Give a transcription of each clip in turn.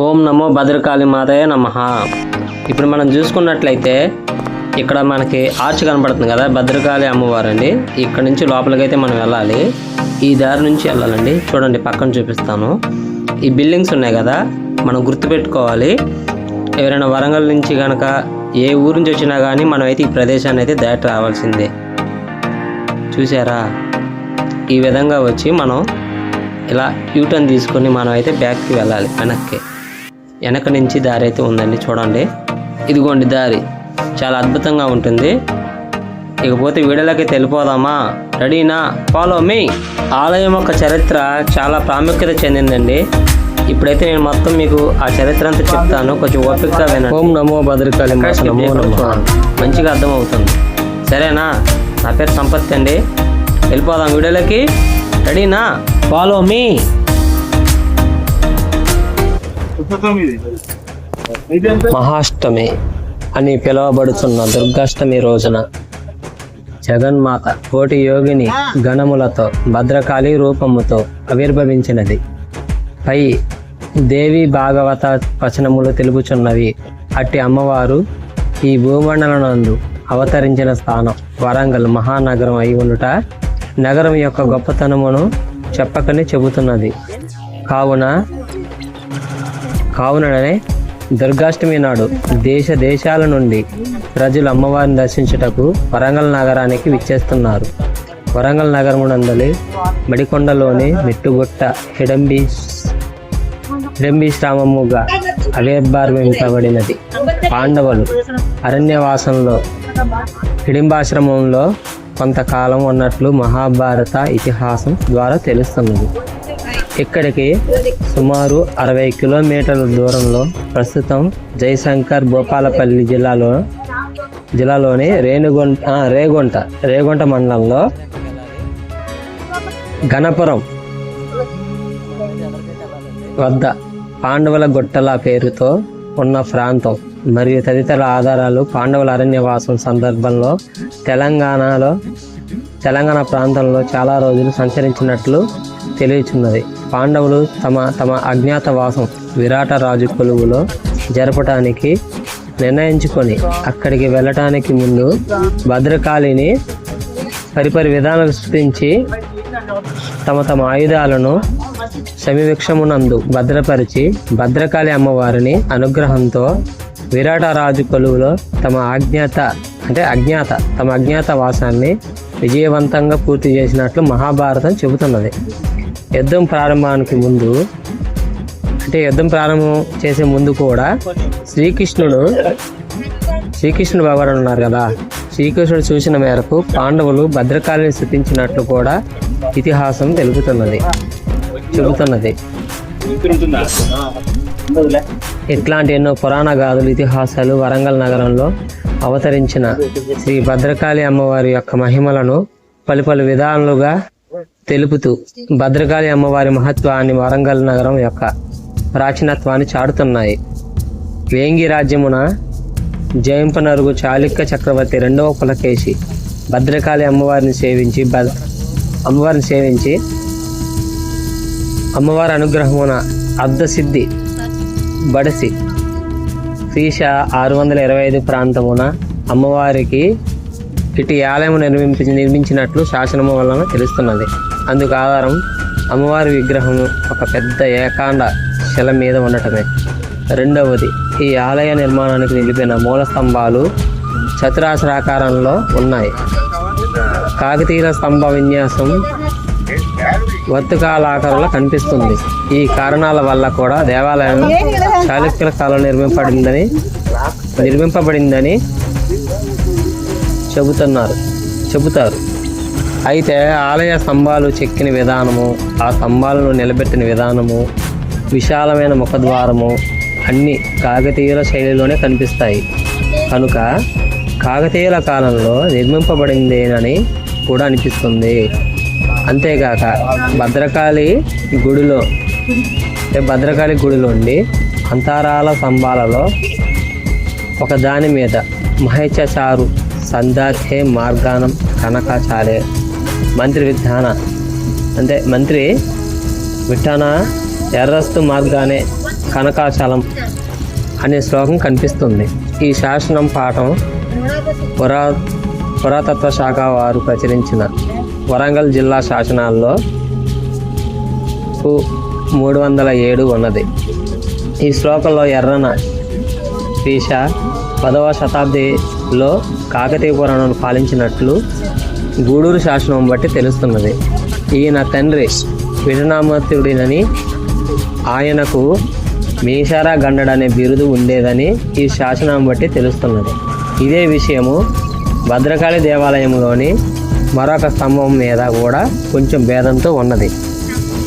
ఓం నమో భద్రకాళి మాతయ్య నమ. ఇప్పుడు మనం చూసుకున్నట్లయితే ఇక్కడ మనకి ఆర్చ్ కనబడుతుంది కదా భద్రకాళి అమ్మవారు అండి. ఇక్కడ నుంచి లోపలికైతే మనం వెళ్ళాలి. ఈ దారి నుంచి వెళ్ళాలండి. చూడండి పక్కన చూపిస్తాను. ఈ బిల్డింగ్స్ ఉన్నాయి కదా మనం గుర్తుపెట్టుకోవాలి. ఎవరైనా వరంగల్ నుంచి కనుక ఏ ఊరు నుంచి వచ్చినా కానీ మనం అయితే ఈ ప్రదేశాన్ని అయితే దాటి రావాల్సిందే. చూసారా ఈ విధంగా వచ్చి మనం ఇలా యూటర్న్ తీసుకొని మనం అయితే బ్యాక్కి వెళ్ళాలి వెనక్కి. వెనక నుంచి దారి అయితే ఉందండి చూడండి. ఇదిగోండి దారి. చాలా అద్భుతంగా ఉంటుంది. ఇకపోతే వీడియోలోకి వెళ్ళిపోదామా? రెడీనా? ఫాలో మీ ఆలయం యొక్క చరిత్ర చాలా ప్రాముఖ్యత చెందిందండి. ఇప్పుడైతే నేను మొత్తం మీకు ఆ చరిత్ర అంతా చెప్తాను. కొంచెం ఓపికగా వినండి. ఓం నమో భద్రకాళి నమో నమః. మంచిగా అర్థమవుతుంది. సరేనా? నా పేరు సంపత్ అండి. వెళ్ళిపోదాం వీడియోలోకి. రెడీనా? ఫాలో మీ మహాష్టమి అని పిలువబడుతున్న దుర్గాష్టమి రోజున జగన్మాత కోటి యోగిని గణములతో భద్రకాళి రూపముతో ఆవిర్భవించినది. పై దేవి భాగవత వచనములు తెలుపుచున్నవి. అట్టి అమ్మవారు ఈ భూమండలనందు అవతరించిన స్థానం వరంగల్ మహానగరం అయి ఉండుట నగరం యొక్క గొప్పతనమును చెప్పకనే చెబుతున్నది. కావున కావుననే దుర్గాష్టమి నాడు దేశ దేశాల నుండి ప్రజలు అమ్మవారిని దర్శించుటకు వరంగల్ నగరానికి విచ్చేస్తున్నారు. వరంగల్ నగరమునందలి మడికొండలోని మెట్టుగుట్ట హిడంబి హిడంబిశ్రామముగా ఆవిర్భావింపబడినది పాండవులు అరణ్యవాసంలో హిడింబాశ్రమంలో కొంతకాలం ఉన్నట్లు మహాభారత ఇతిహాసం ద్వారా తెలుస్తున్నది. ఇక్కడికి సుమారు అరవై కిలోమీటర్ల దూరంలో ప్రస్తుతం జయశంకర్ భూపాలపల్లి జిల్లాలో జిల్లాలోని రేణుగుంట రేగుంట రేగుంట మండలంలో గణపురం వద్ద పాండవుల గుట్టల పేరుతో ఉన్న ప్రాంతం మరియు తదితర ఆధారాలు పాండవుల అరణ్యవాసం సందర్భంలో తెలంగాణలో తెలంగాణ ప్రాంతంలో చాలా రోజులు సంచరించినట్లు తెలియచున్నది. పాండవులు తమ తమ అజ్ఞాతవాసం విరాట రాజు కొలువులో జరపటానికి నిర్ణయించుకొని అక్కడికి వెళ్ళటానికి ముందు భద్రకాళిని పరిపరి విధానాలు సృష్టించి తమ తమ ఆయుధాలను సమీక్షమునందు భద్రపరిచి భద్రకాళి అమ్మవారిని అనుగ్రహంతో విరాట రాజు కొలువులో తమ అజ్ఞాత అంటే అజ్ఞాత తమ అజ్ఞాత వాసాన్ని విజయవంతంగా పూర్తి చేసినట్లు మహాభారతం చెబుతున్నది. యుద్ధం ప్రారంభానికి ముందు అంటే యుద్ధం ప్రారంభం చేసే ముందు కూడా శ్రీకృష్ణుడు శ్రీకృష్ణుడు భగవాన్ ఉన్నారు కదా. శ్రీకృష్ణుడు చూసిన మేరకు పాండవులు భద్రకాళిని స్థుతించినట్లు కూడా ఇతిహాసం తెలుపుతున్నది చెబుతున్నది. ఇట్లాంటి ఎన్నో పురాణ గాథలు ఇతిహాసాలు వరంగల్ నగరంలో అవతరించిన శ్రీ భద్రకాళి అమ్మవారి యొక్క మహిమలను పలు పలు విధాలుగా తెలుపుతూ భద్రకాళి అమ్మవారి మహత్వాన్ని వరంగల్ నగరం యొక్క ప్రాచీనత్వాన్ని చాటుతున్నాయి. వేంగి రాజ్యమున జయంపనరుగు చాళుక్య చక్రవర్తి రెండవ పులకేసి భద్రకాళి అమ్మవారిని సేవించి భద్ర అమ్మవారిని సేవించి అమ్మవారి అనుగ్రహమున అర్ధసిద్ధి బడసి శ్రీష ఆరు వందల ఇరవై ఐదు ప్రాంతమున అమ్మవారికి ఇటు ఆలయం నిర్మించి నిర్మించినట్లు శాసనము వలన తెలుస్తున్నది. అందుకు ఆధారం అమ్మవారి విగ్రహం ఒక పెద్ద ఏకాండ శిల మీద ఉండటమే. రెండవది ఈ ఆలయ నిర్మాణానికి నిలిపిన మూల స్తంభాలు చతురాశ్రాకారంలో ఉన్నాయి. కాకతీయ స్తంభ విన్యాసం వర్తుకాలాకారంలో కనిపిస్తుంది. ఈ కారణాల వల్ల కూడా దేవాలయం చాళుక్యుల కాలం నిర్మింపబడిందని నిర్మింపబడిందని చెబుతున్నారు చెబుతారు. అయితే ఆలయ స్తంభాలు చెక్కిన విధానము ఆ స్తంభాలను నిలబెట్టిన విధానము విశాలమైన ముఖద్వారము అన్ని కాకతీయుల శైలిలోనే కనిపిస్తాయి. కనుక కాకతీయుల కాలంలో నిర్మింపబడిందేనని కూడా అనిపిస్తుంది. అంతేకాక భద్రకాళి గుడిలో అంటే భద్రకాళి గుడిలోండి అంతరాల స్తంభాలలో ఒకదాని మీద మహేచారు సందాఖే మార్గానం కనకాచారే. మంత్రి విధాన. అంటే మంత్రి విఠాన ఎర్రస్తు మార్గానే కనకాచలం అనే శ్లోకం కనిపిస్తుంది. ఈ శాసనం పాఠం పురా పురాతత్వ శాఖ వారు ప్రచురించిన వరంగల్ జిల్లా శాసనాల్లో కు మూడు వందల ఏడు ఉన్నది. ఈ శ్లోకంలో ఎర్రన పీష పదవ శతాబ్దిలో కాకతీయ పురాణాన్ని పాలించినట్లు గూడూరు శాసనం బట్టి తెలుస్తున్నది. ఈయన తండ్రి విజనామతుడినని ఆయనకు మీసారా గండడ్ అనే బిరుదు ఉండేదని ఈ శాసనం బట్టి తెలుస్తున్నది. ఇదే విషయము భద్రకాళి దేవాలయంలోని మరొక స్తంభం మీద కూడా కొంచెం భేదంతో ఉన్నది.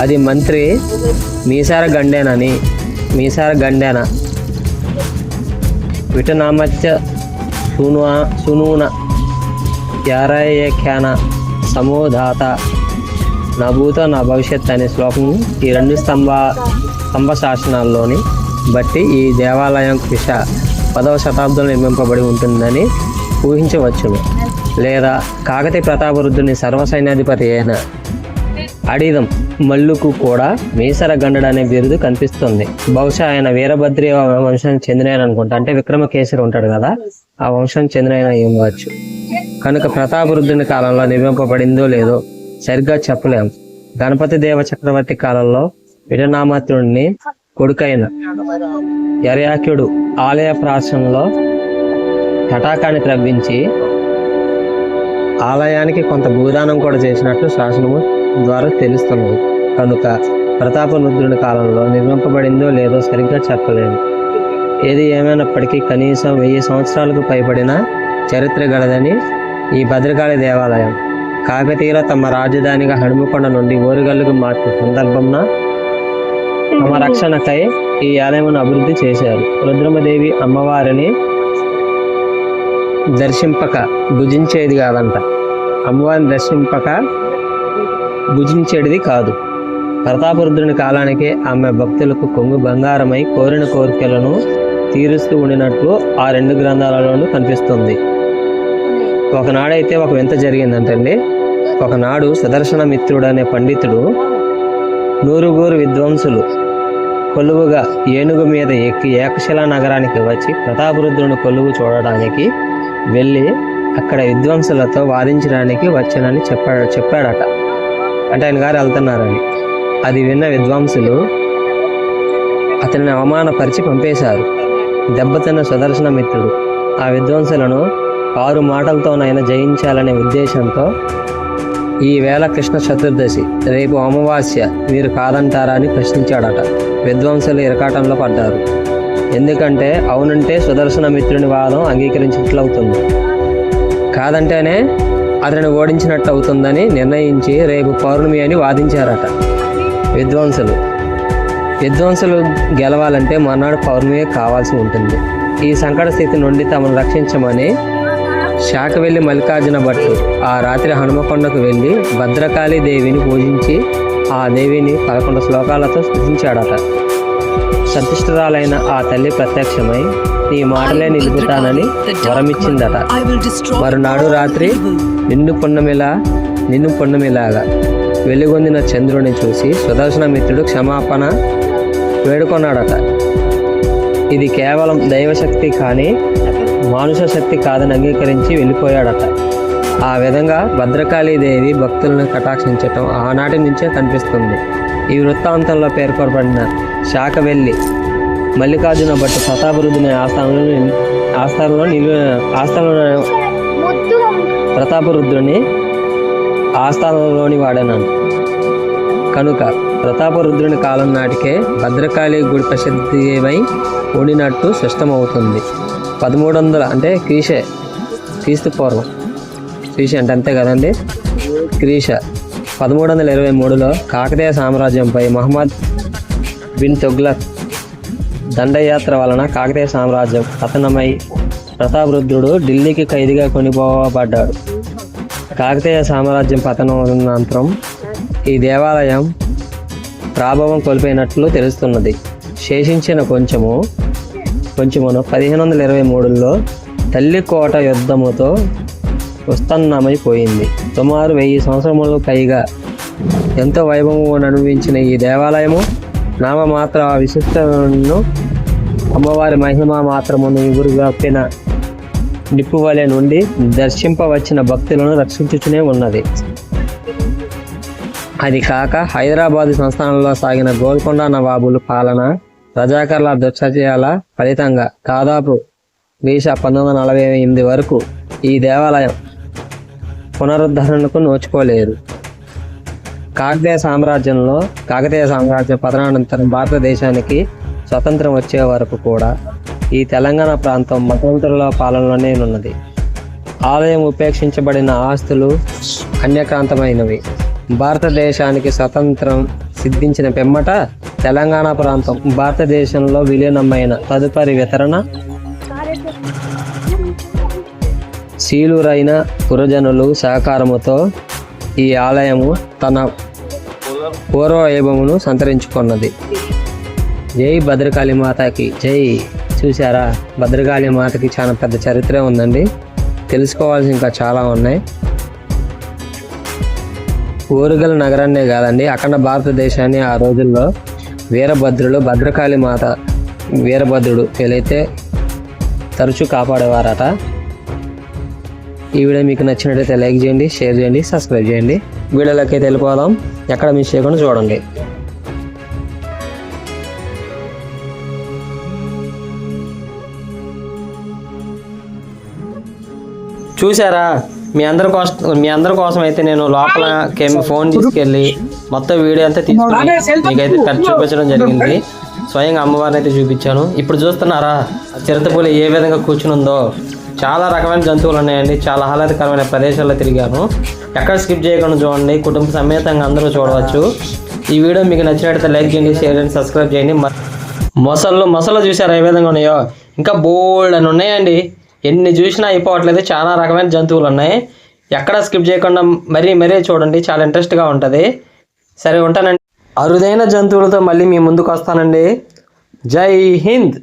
అది మంత్రి మీసార గండేనని మీసార గండేన విటనామత్య సును సునూన యారాయఖ్యాన సమోధాత. నా భూత నా భవిష్యత్ అనే శ్లోకం ఈ రెండు స్తంభ స్తంభ శాసనాల్లోని బట్టి ఈ దేవాలయం కృష పదవ శతాబ్దంలో నిర్మింపబడి ఉంటుందని ఊహించవచ్చును. లేదా కాకతీయ ప్రతాపరుద్రుని సర్వసైన్యాధిపతి అయిన అడిదం మల్లుకు కూడా మీసర గండడు అనే బిరుదు కనిపిస్తుంది. బహుశా ఆయన వీరభద్రి వంశానికి చెందిన అనుకుంటా. అంటే విక్రమకేసరి ఉంటాడు కదా ఆ వంశానికి చెందిన ఆయన అయి ఉండవచ్చు. కనుక ప్రతాపరుద్రుని కాలంలో నిర్మింపబడిందో లేదో సరిగ్గా చెప్పలేం. గణపతి దేవ చక్రవర్తి కాలంలో విఠనామాత్రుడిని కొడుకైన యర్యాక్యుడు ఆలయ ప్రాసంలో తటాకాన్ని త్రవ్వించి ఆలయానికి కొంత భూదానం కూడా చేసినట్లు శాసనము ద్వారా తెలుస్తున్నది. కనుక ప్రతాపరుద్రుని కాలంలో నిర్మింపబడిందో లేదో సరిగ్గా చెప్పలేము. ఏది ఏమైనప్పటికీ కనీసం వెయ్యి సంవత్సరాలకు పైబడిన చరిత్ర గలదని ఈ భద్రకాళి దేవాలయం కాకతీయుల తమ రాజధానిగా హనుమకొండ నుండి ఓరుగల్లుకు మార్చిన సందర్భంన తమ రక్షణకై ఈ ఆలయమును అభివృద్ధి చేశారు. రుద్రమదేవి అమ్మవారిని దర్శింపక భుజించేది కాదంట. అమ్మవారిని దర్శింపక భుజించేది కాదు. ప్రతాపరుద్రుని కాలానికే ఆమె భక్తులకు కొంగు బంగారమై కోరిన కోరికలను తీరుస్తూ ఉండినట్లు ఆ రెండు గ్రంథాలలోనూ కనిపిస్తుంది. ఒకనాడైతే ఒక వింత జరిగిందంటండి. ఒకనాడు సుదర్శన మిత్రుడు అనే పండితుడు నూరుగురు విద్వాంసులు కొలువుగా ఏనుగు మీద ఎక్కి ఏకశిలా నగరానికి వచ్చి ప్రతాపరుద్రుని కొలువు చూడడానికి వెళ్ళి అక్కడ విద్వాంసులతో వాదించడానికి వచ్చానని చెప్పాడు చెప్పాడట. అంటే ఆయన గారు వెళ్తున్నారని. అది విన్న విద్వాంసులు అతనిని అవమానపరిచి పంపేశారు. దెబ్బతిన్న సుదర్శన మిత్రుడు ఆ విద్వాంసులను ఆరు మాటలతోనైనా జయించాలనే ఉద్దేశంతో ఈ వేళ కృష్ణ చతుర్దశి రేపు అమావాస్య మీరు కాదంటారా అని ప్రశ్నించాడట. విద్వాంసులు ఇరకాటంలో పడ్డారు. ఎందుకంటే అవునంటే సుదర్శన మిత్రుని వాదం అంగీకరించినట్లవుతుంది. కాదంటేనే అతడిని ఓడించినట్టు అవుతుందని నిర్ణయించి రేపు పౌర్ణమి అని వాదించారట విద్వాంసులు విద్వాంసులు గెలవాలంటే మర్నాడు పౌర్ణమి కావాల్సి ఉంటుంది. ఈ సంకట స్థితి నుండి తమను రక్షించమని శాఖవెల్లి మల్లికార్జున భట్టు. ఆ రాత్రి హనుమకొండకు వెళ్ళి భద్రకాళి దేవిని పూజించి ఆ దేవిని పదకొండు శ్లోకాలతో స్థుతించాడట. సతిష్ఠురాలైన ఆ తల్లి ప్రత్యక్షమై నీ మాటలే నిలుపుతానని వరమిచ్చిందట. మరునాడు రాత్రి నిన్ను పున్నమిలా నిన్ను పున్నమిలాగా వెలుగొందిన చంద్రుని చూసి సుదర్శన మిత్రుడు క్షమాపణ వేడుకొన్నాడట. ఇది కేవలం దైవశక్తి కానీ మానుష శక్తి కాదని అంగీకరించి వెళ్ళిపోయాడట. ఆ విధంగా భద్రకాళీదేవి భక్తులను కటాక్షించటం ఆనాటి నుంచే కనిపిస్తుంది. ఈ వృత్తాంతంలో పేర్కొనబడిన శాఖవెల్లి మల్లికార్జున భట్టు ప్రతాపరుద్రుని ఆస్థానంలో నిల్- ఆస్థానంలో నిలు ఆస్థానంలో ప్రతాపరుద్రుని ఆస్థానంలోని వాడనను కనుక ప్రతాపరుద్రుని కాలం నాటికే భద్రకాళి గుడి ప్రసిద్ధమై ఉండినట్టు స్పష్టమవుతుంది పదమూడు వందల అంటే క్రీషే క్రీస్తు పూర్వం. క్రీష అంటే అంతే కదండి? క్రీష. పదమూడు వందల ఇరవై మూడులో కాకతీయ సామ్రాజ్యంపై మహమ్మద్ బిన్ తుగ్లక్ దండయాత్ర వలన కాకతీయ సామ్రాజ్యం పతనమై ప్రతాపరుద్రుడు ఢిల్లీకి ఖైదీగా కొనిపోబడ్డాడు. కాకతీయ సామ్రాజ్యం పతనం అనంతరం ఈ దేవాలయం ప్రాభవం కోల్పోయినట్లు తెలుస్తున్నది. శేషించిన కొంచెము కొంచెమును పదిహేను వందల ఇరవై మూడులో తల్లికోట యుద్ధముతో ఉస్తన్నమైపోయింది సుమారు వెయ్యి సంవత్సరములకు పైగా ఎంతో వైభవం అనుభవించిన ఈ దేవాలయము నామమాత్ర విశిష్టను అమ్మవారి మహిమ మాత్రమును ఎగురుగాపిన నిప్పు వలె నుండి దర్శింపవచ్చిన భక్తులను రక్షించుతూనే ఉన్నది. అది కాక హైదరాబాద్ సంస్థానంలో సాగిన గోల్కొండ నవాబుల పాలన రజాకర్ల దుశ్చర్యాల ఫలితంగా దాదాపు వీస పంతొమ్మిది వందల నలభై ఎనిమిది వరకు ఈ దేవాలయం పునరుద్ధరణకు నోచుకోలేదు. కాకతీయ సామ్రాజ్యంలో కాకతీయ సామ్రాజ్యం పతనానంతరం భారతదేశానికి స్వతంత్రం వచ్చే వరకు కూడా ఈ తెలంగాణ ప్రాంతం మతమంత్రుల పాలనలోనే ఉన్నది. ఆలయం ఉపేక్షించబడిన ఆస్తులు అన్యక్రాంతమైనవి. భారతదేశానికి స్వతంత్రం సిద్ధించిన పెమ్మట తెలంగాణ ప్రాంతం భారతదేశంలో విలీనమైన తదుపరి వితరణ? శీలురైన పురజనులు సహకారముతో ఈ ఆలయము తన పూర్వ వైభవమును సంతరించుకున్నది. జై భద్రకాళి మాతకి జై. చూసారా భద్రకాళి మాతకి చాలా పెద్ద చరిత్ర ఉందండి. తెలుసుకోవాల్సి ఇంకా చాలా ఉన్నాయి. ఓరుగల నగరాన్నే కాదండి అఖండ భారతదేశాన్ని ఆ రోజుల్లో వీరభద్రులు భద్రకాళి మాత వీరభద్రుడు వీలైతే తరచూ కాపాడేవారట. ఈ వీడియో మీకు నచ్చినట్లయితే లైక్ చేయండి షేర్ చేయండి సబ్స్క్రైబ్ చేయండి. వీడియోలోకి అయితే వెళ్ళిపోదాం. ఎక్కడ మిస్ చేయకుండా చూడండి. చూసారా మీ అందరి కోసం మీ అందరి కోసం అయితే నేను లోపల ఫోన్ తీసుకెళ్ళి మొత్తం వీడియో అంతా తీసుకుని మీకైతే కట్ చూపించడం జరిగింది. స్వయంగా అమ్మవారిని అయితే చూపించాను. ఇప్పుడు చూస్తున్నారా? చిరుతపులి ఏ విధంగా కూర్చుని ఉందో చాలా రకమైన జంతువులు ఉన్నాయండి. చాలా ఆహ్లాదకరమైన ప్రదేశాల్లో తిరిగాను. ఎక్కడ స్కిప్ చేయకుండా చూడండి. కుటుంబ సమేతంగా అందరూ చూడవచ్చు. ఈ వీడియో మీకు నచ్చినట్లయితే లైక్ చేయండి షేర్ చేయండి సబ్స్క్రైబ్ చేయండి. మొసళ్ళు మొసళ్ళు చూసారా? ఏ విధంగా ఉన్నాయో. ఇంకా బోల్డ్ అని ఉన్నాయండి. ఎన్ని చూసినా అయిపోవట్లేదు. చాలా రకమైన జంతువులు ఉన్నాయి. ఎక్కడ స్కిప్ చేయకుండా మరీ మరీ చూడండి. చాలా ఇంట్రెస్ట్గా ఉంటుంది. సరే ఉంటానండి. అరుదైన జంతువులతో మళ్ళీ మీ ముందుకు వస్తానండి. జై హింద్!